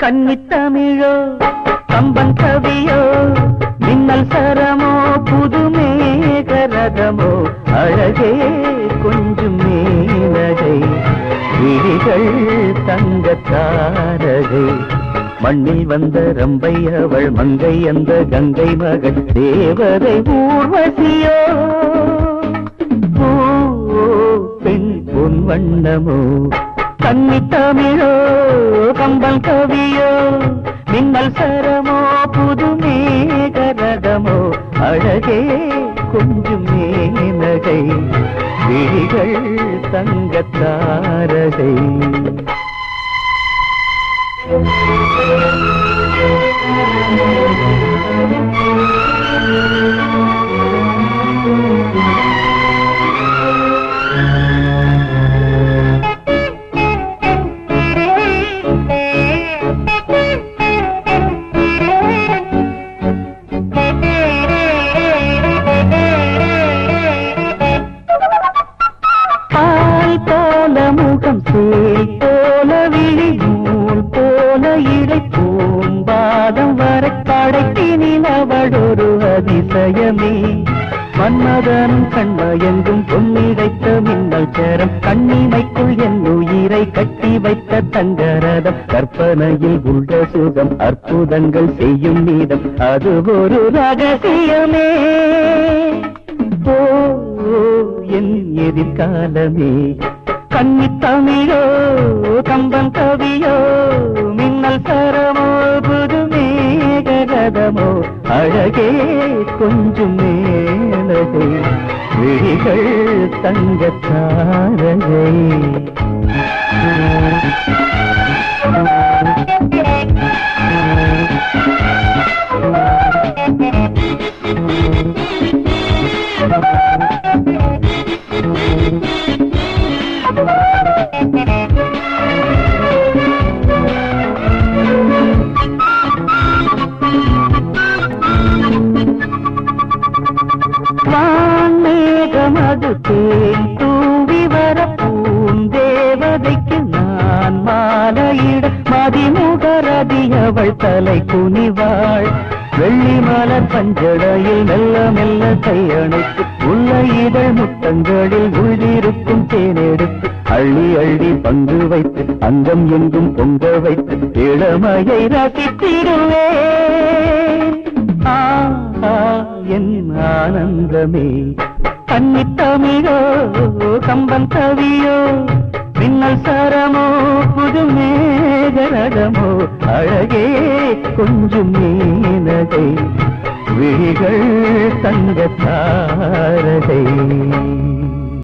கன்னித்தமிழோ கம்பன் கவியோ மின்னல் சரமோ புதுமேகரதமோ அழகே கொஞ்சம் மேலகை விழிகள் தங்கத்தாரகை மண்ணில் வந்த ரம்பை அவள் மங்கை அந்த கங்கை மகள் தேவதை ஊர்வசியோ. பெண் பொன் வண்ணமோ கன்னி தமிழோ கம்பல் கவியோ மின்னல் சரமோ புதுமே கரகமோ அழகே கொஞ்சம் நகை விழிகள் தங்கத்தாரகை Thank you. முகம் சேல் போல விழி நூல் போல இடை பூம்பாதம் வர படைத்தினில் அவளொரு அதிசயமே. மன்மதனும் கண்மயங்கும் பொன்னிடைத்த மின்னல் சேரம். கண்ணிமைக்குள் என் உயிரை கட்டி வைத்த தங்கரதம். கற்பனையில் உள்ள சுகம் அற்புதங்கள் செய்யும் நீதம் அது ஒரு ரகசியமே. ஓ என் எதிர்காலமே. கன்னி தமிழோ கம்பன் கவியோ மின்னல் சரமோ புதுமேகரதமோ அழகே கொஞ்சம் மேலகை விழிகள் தங்கத்தாரகை மதிமுகரதி அவள் தலை குனிவாள். வெள்ளி மலர் பஞ்சடையில் மெல்ல மெல்ல கையணைத்து உள்ள இதழ் முட்டங்களில் உள்ளிருக்கும் தேனெடுத்து அள்ளி அள்ளி பங்கு வைத்து அங்கம் எங்கும் பொங்க வைத்து இளமையை ரசித்திடுவேன் என் ஆனந்தமே. கன்னி தமிழோ கம்பன் கவியோ. அழகே கொஞ்சம் மீனகை. விழிகள் தங்கத்தாரகை